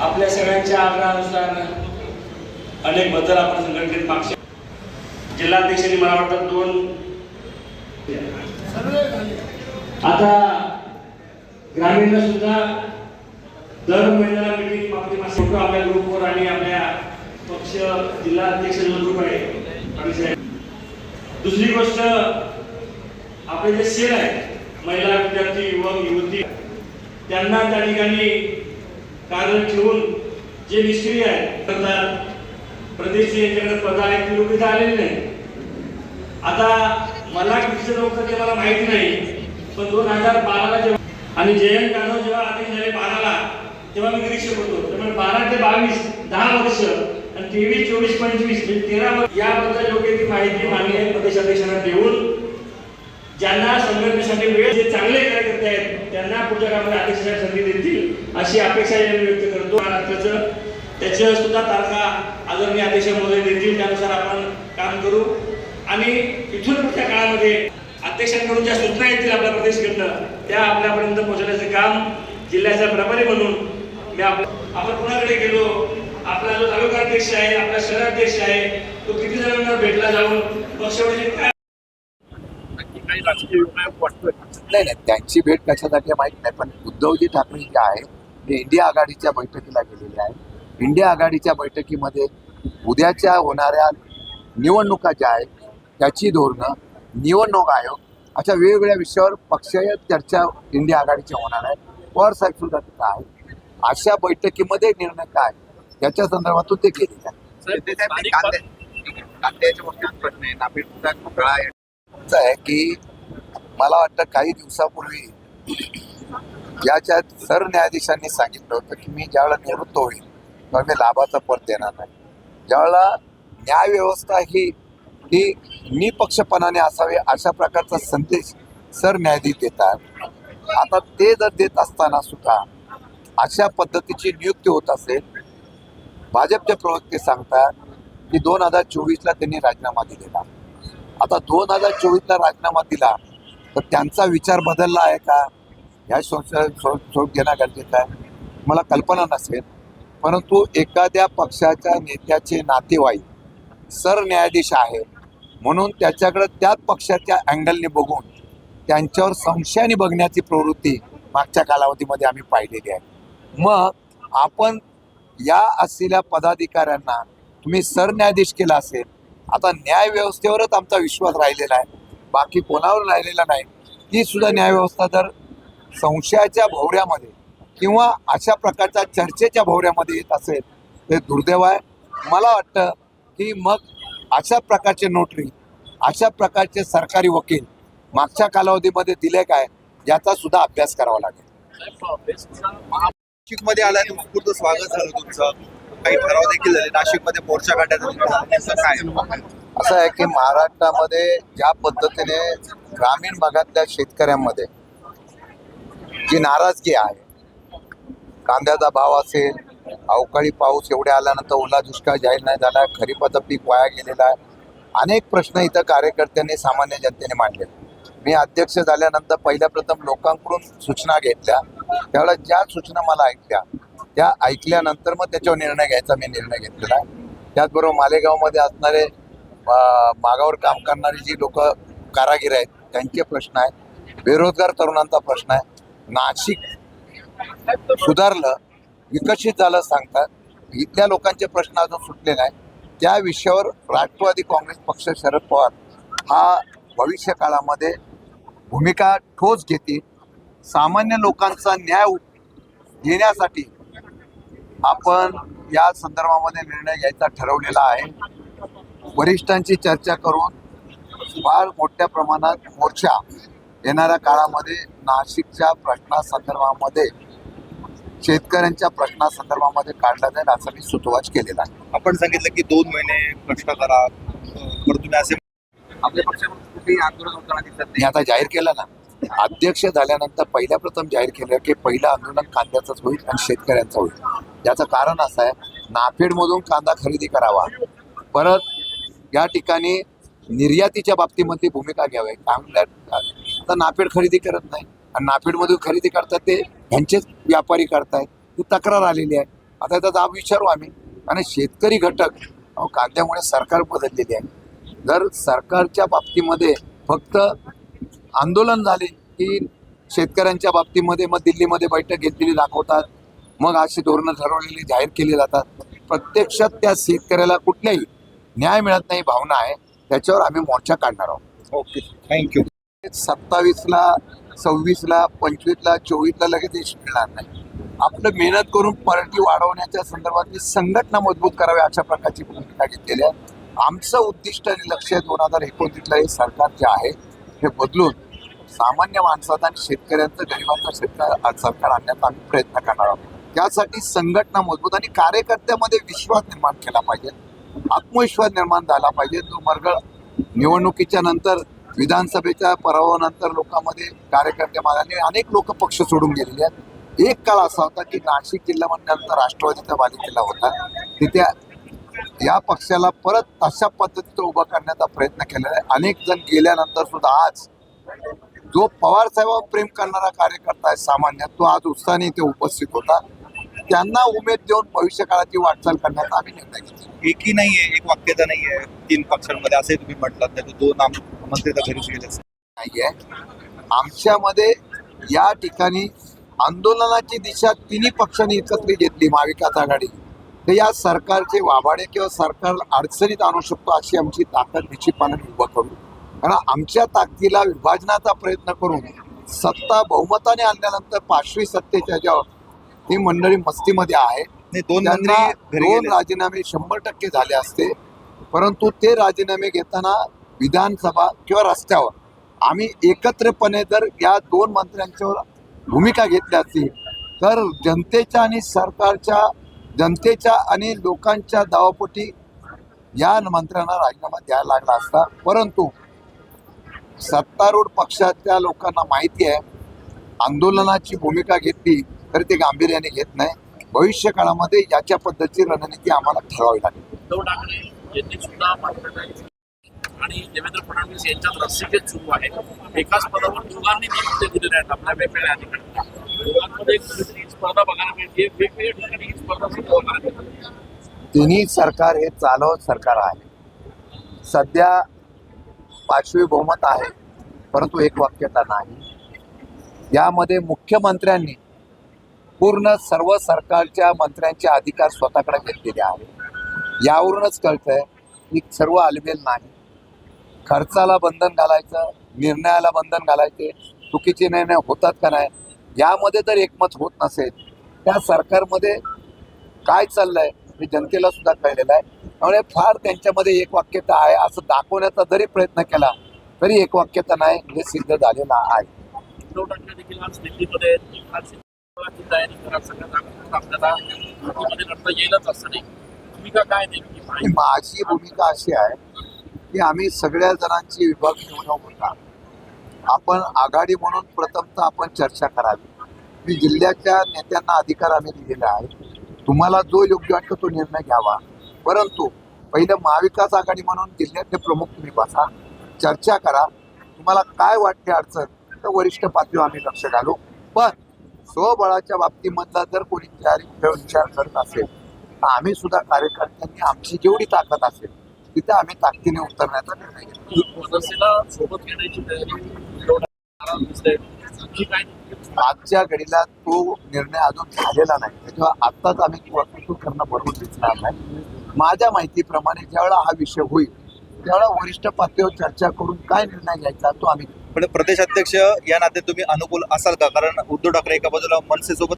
आपल्या सगळ्यांच्या आग्रहानुसार अनेक बदल आपण संघटनेत मागचे. जिल्हाध्यक्षांनी मला वाटतं दोन आता ग्रामीणला सुद्धा दर महिन्याला मिटिंग आपली आपल्या ग्रुपवर आणि आपल्या पक्ष जिल्हा अध्यक्ष जो ग्रुप आहे दुसरी गोष्ट आपले जे सेल आहे महिला विद्यार्थी युवक युवती त्यांना त्या ठिकाणी कारण ठेवून जे निष्क्रिय आहे सरदार प्रदेश यांच्याकडे पद आहेत ती लोक आलेली नाही. आता मला किती लोक ते मला माहिती नाही पण दोन हजार बाराला जेव्हा आणि जयंत जाधव जेव्हा आधी झाले बाराला तेव्हा मी निरीक्षक होतो. त्यामुळे बारा ते बावीस दहा वर्ष आणि तेवीस चोवीस पंचवीस म्हणजे तेरा वर्ष याबद्दल योग्य ती माहिती माननीय प्रदेशाध्यक्षांना देऊन ज्यांना संघटनेसाठी वेळ जे चांगले कार्यकर्ते आहेत त्यांना पुढच्या काळामध्ये अध्यक्षाच्या संधी देतील अशी अपेक्षा यावेळी व्यक्त करतो. महाराष्ट्राचं त्याच्या सुद्धा तारखा आदरणीय अध्यक्ष महोदय देतील त्यानुसार आपण काम करू. आणि इथून पुढच्या काळामध्ये अध्यक्षांकडून ज्या सूचना येतील आपल्या प्रदेशकडनं त्या आपल्यापर्यंत पोहोचण्याचं काम जिल्ह्याचा प्रभारी म्हणून मी आपण कुणाकडे गेलो? आपला जो तालुका अध्यक्ष आहे आपला शहराध्यक्ष आहे तो किती जणांना भेटला जाऊन? पक्षामध्ये काय राजकीय उपयोग वाटतोय. नाही नाही त्यांची भेट कशासाठी माहीत नाही पण उद्धवजी ठाकरे जे आहे ते इंडिया आघाडीच्या बैठकीला गेलेले आहे इंडिया आघाडीच्या बैठकीमध्ये उद्याच्या होणाऱ्या निवडणुका ज्या आहेत त्याची धोरणं निवडणूक आयोग अशा वेगवेगळ्या विषयावर पक्षीय चर्चा इंडिया आघाडीच्या होणार आहे पवार साहेब सुद्धा तिथं आहे अशा बैठकीमध्ये निर्णय काय? त्याच्या संदर्भातून ते केलेले आहे. स्थानिक कांद्याच्या आहे की मला वाटतं काही दिवसापूर्वी याच्या सरन्यायाधीशांनी सांगितलं होतं की मी ज्यावेळेला निवृत्त होईल तेव्हा मी लाभाचा पद देणार नाही. ज्यावेळेला न्यायव्यवस्था ही ही निपक्षपणाने असावी अशा प्रकारचा संदेश सरन्यायाधीश देतात. आता ते जर देत असताना सुद्धा अशा पद्धतीची नियुक्ती होत असेल भाजपचे प्रवक्ते सांगतात की दोन हजार चोवीसला त्यांनी राजीनामा दिलेला. आता दोन हजार चोवीसला राजीनामा दिला तर त्यांचा विचार बदलला आहे का? ह्या शोध शोध शोध घेणं गरजेचं आहे. मला कल्पना नसेल परंतु एखाद्या पक्षाच्या नेत्याचे नातेवाईक सरन्यायाधीश आहे म्हणून त्याच्याकडे त्याच पक्षाच्या अँगलने बघून त्यांच्यावर संशयाने बघण्याची प्रवृत्ती मागच्या कालावधीमध्ये आम्ही पाहिलेली आहे. मग आपण या असलेल्या पदाधिकाऱ्यांना तुम्ही सरन्यायाधीश केला असेल आता न्याय व्यवस्थेवरच आमचा विश्वास राहिलेला आहे. बाकी कोणावर राहिलेला नाही ती सुद्धा न्यायव्यवस्था जर संशयाच्या भोवऱ्यामध्ये किंवा अशा प्रकारच्या चर्चेच्या भोवऱ्यामध्ये येत असेल ते दुर्दैव आहे. मला वाटतं की मग अशा प्रकारचे नोटरी अशा प्रकारचे सरकारी वकील मागच्या कालावधीमध्ये दिले काय याचा सुद्धा अभ्यास करावा लागेल. नाशिकमध्ये आल्याने स्वागत झालं तुमचं. काही ठराव देखील झाले. नाशिकमध्ये मोर्चा काढण्यात काय? असं आहे की महाराष्ट्रामध्ये ज्या पद्धतीने ग्रामीण भागातल्या शेतकऱ्यांमध्ये जी नाराजगी आहे कांद्याचा भाव असेल अवकाळी पाऊस एवढे आल्यानंतर ओला दुष्काळ जाहीर नाही झाला खरीपाचं पीक वाया गेलेलं आहे. अनेक प्रश्न इथं कार्यकर्त्यांनी सामान्य जनतेने मांडले. मी अध्यक्ष झाल्यानंतर पहिल्या प्रथम लोकांकडून सूचना घेतल्या. त्यावेळेला ज्या सूचना मला ऐकल्या त्या ऐकल्यानंतर मग त्याच्यावर निर्णय घ्यायचा मी निर्णय घेतलेला. आहे त्याचबरोबर मालेगावमध्ये असणारे मागावर काम करणारी जी लोक कारागीर आहेत त्यांचे प्रश्न आहेत. बेरोजगार तरुणांचा प्रश्न आहे. नाशिक सुधारलं विकसित झालं सांगतात. इथल्या लोकांचे प्रश्न अजून सुटले नाही त्या विषयावर राष्ट्रवादी काँग्रेस पक्ष शरद पवार हा भविष्य काळामध्ये भूमिका ठोस घेतील. सामान्य लोकांचा न्याय घेण्यासाठी आपण या संदर्भामध्ये निर्णय घ्यायचा ठरवलेला आहे. वरिष्ठांची चर्चा करून फार मोठ्या प्रमाणात मोर्चा येणाऱ्या काळामध्ये नाशिकच्या प्रश्नासंदर्भामध्ये शेतकऱ्यांच्या प्रश्नासंदर्भामध्ये काढला जाईल असं मी सुतोवाच केलेला आहे. आपण सांगितलं की दोन महिने कष्ट करा. तुम्ही असे आपल्या पक्षाकडून कुठेही आंदोलन होताना दिसत मी आता जाहीर केलं ना. अध्यक्ष झाल्यानंतर पहिल्या प्रथम जाहीर केलं की पहिलं आंदोलन कांद्याचंच होईल आणि शेतकऱ्यांचं होईल. याचं कारण असं आहे नाफेडमधून कांदा खरेदी करावा. परत या ठिकाणी निर्यातीच्या बाबतीमध्ये भूमिका घ्यावी. कांद्या आता नाफेड खरेदी करत नाही. आणि नाफेडमधून खरेदी करतात ते ह्यांचेच व्यापारी करतायत. ही तक्रार आलेली आहे. आता त्याचा जाब विचारू आम्ही. आणि शेतकरी घटक कांद्यामुळे सरकार बदललेली आहे. जर सरकारच्या बाबतीमध्ये फक्त आंदोलन झाले की शेतकऱ्यांच्या बाबतीमध्ये मग दिल्लीमध्ये बैठक घेतलेली दाखवतात. मग अशी धोरणं ठरवलेली जाहीर केली जातात. प्रत्यक्षात त्या शेतकऱ्याला कुठल्याही न्याय मिळत नाही भावना आहे. त्याच्यावर आम्ही मोर्चा काढणार आहोत. ओके थँक्यू सत्तावीसला सव्वीसला पंचवीसला चोवीसला लगेच यश मिळणार नाही. आपलं मेहनत करून पार्टी वाढवण्याच्या संदर्भातली संघटना मजबूत करावी अशा प्रकारची भूमिका घेतलेली आहे. आमचं उद्दिष्ट आणि लक्ष दोन हजार एकोणतीसला हे सरकार जे आहे हे बदलून सामान्य माणसाचा आणि शेतकऱ्यांचं गरिबांचा शेतकऱ्या सरकार आणण्याचा आम्ही प्रयत्न करणार आहोत. त्यासाठी संघटना मजबूत आणि कार्यकर्त्यामध्ये विश्वास निर्माण केला पाहिजे. आत्मविश्वास निर्माण झाला पाहिजे. तो वर्ग निवडणुकीच्या नंतर विधानसभेच्या पराभवानंतर लोकांमध्ये कार्यकर्ते मागाने अनेक लोक पक्ष सोडून गेलेले आहेत. एक काळ असा होता की नाशिक जिल्हा म्हणल्यानंतर राष्ट्रवादीचा बालेकिल्ला होता. तिथे या पक्षाला परत तशा पद्धतीचं उभं करण्याचा प्रयत्न केलेला आहे. अनेक जण गेल्यानंतर सुद्धा आज जो पवार साहेबांवर प्रेम करणारा कार्यकर्ता आहे सामान्य तो आज उत्साहाने इथे उपस्थित होता. त्यांना उमेद देऊन भविष्य काळाची वाटचाल करण्याचा आम्ही निर्णय घेतला. एकही नाहीये एक वाक्यता नाहीये. तीन पक्षांमध्ये असंही तुम्ही म्हटलात त्याचे दोन मंत्री तर घरीच गेले असतील. नाहीये. आमच्यामध्ये या ठिकाणी आंदोलनाची दिशा तिन्ही पक्षांनी एकत्रित घेतली महाविकास आघाडी. तर या सरकारचे वाभाडे किंवा सरकार अडचणीत आणू शकतो अशी आमची ताकद निश्चितपणे उभं करू. कारण आमच्या ताकदीला विभाजनाचा प्रयत्न करून सत्ता बहुमताने आणल्यानंतर पाचवी सत्तेच्या ज्यावर ही मंडळी मस्तीमध्ये आहे दोन दोन राजीनामे शंभर टक्के झाले असते. परंतु ते राजीनामे घेताना विधानसभा किंवा रस्त्यावर आम्ही एकत्रपणे जर या दोन मंत्र्यांच्यावर भूमिका घेतल्या असतील तर जनतेच्या आणि सरकारच्या जनतेच्या आणि लोकांच्या दावापोटी या मंत्र्यांना राजीनामा द्यायला लागला असता. परंतु सत्तारूढ पक्षाच्या लोकांना माहिती आहे. आंदोलनाची भूमिका घेतली तरी ते गांभीर्याने घेत नाही. भविष्य काळामध्ये याच्या पद्धतीची रणनीती आम्हाला ठरवावी लागेल. आणि देवेंद्र फडणवीस यांच्यात रस्सीखेच सुरू आहे. एकाच पदावर दोघांनी नियुक्त्या दिलेल्या आहेत आपल्या वेगवेगळ्या ठिकाणी. दोघांमध्ये एक कुठेतरी स्पर्धा बघायला मिळते. वेगवेगळ्या ठिकाणी ही स्पर्धा सुद्धा बघायला मिळते. तिन्ही सरकार हे चालवत सरकार आहे. सध्या पाचवी बहुमत आहे परंतु एक वाक्यता नाही. यामध्ये मुख्यमंत्र्यांनी पूर्ण सर्व सरकारच्या मंत्र्यांचे अधिकार स्वतःकडे घेतलेले आहे यावरूनच कळतंय की सर्व आलमेल नाही. खर्चाला बंधन घालायचं निर्णयाला बंधन घालायचे चुकीचे निर्णय होतात का नाही यामध्ये जर एकमत होत नसेल त्या सरकारमध्ये काय चाललंय हे जनतेला सुद्धा कळलेलं आहे. त्यामुळे फार त्यांच्यामध्ये एक वाक्यता आहे. असं दाखवण्याचा जरी प्रयत्न केला तरी एक वाक्यता नाही हे सिद्ध झालेलं आहे. माझी भूमिका अशी आहे की आम्ही सगळ्या जणांची विभागणी न होता आपण आघाडी म्हणून प्रथमतः आपण चर्चा करावी. मी जिल्ह्याच्या नेत्यांना अधिकार आम्ही दिलेला आहे. तुम्हाला जो योग्य वाटतो तो निर्णय घ्यावा. परंतु पहिलं महाविकास आघाडी म्हणून जिल्ह्यातले प्रमुख तुम्ही बसा चर्चा करा. तुम्हाला काय वाटते अडचण तर वरिष्ठ पातळीवर आम्ही लक्ष घालू. पण स्वबळाच्या बाबतीमधला जर कोणी तयारी विचार करत असेल तर आम्ही सुद्धा कार्यकर्त्यांनी आमची जेवढी ताकद असेल तिथे आम्ही ताकदीने उतरण्याचा निर्णय घेतला. आजच्या घडीला तो निर्णय अजून झालेला नाही. त्याच्यावर आत्ताच आम्ही वस्तू करणं बरोबर दिसणार नाही. माझ्या माहितीप्रमाणे ज्यावेळेला हा विषय होईल त्यावेळेला वरिष्ठ पातळीवर चर्चा करून काय निर्णय घ्यायचा तो आम्ही पण प्रदेशाध्यक्ष या नात्यात तुम्ही अनुकूल असाल का? कारण उद्धव ठाकरे एका बाजूला मनसेसोबत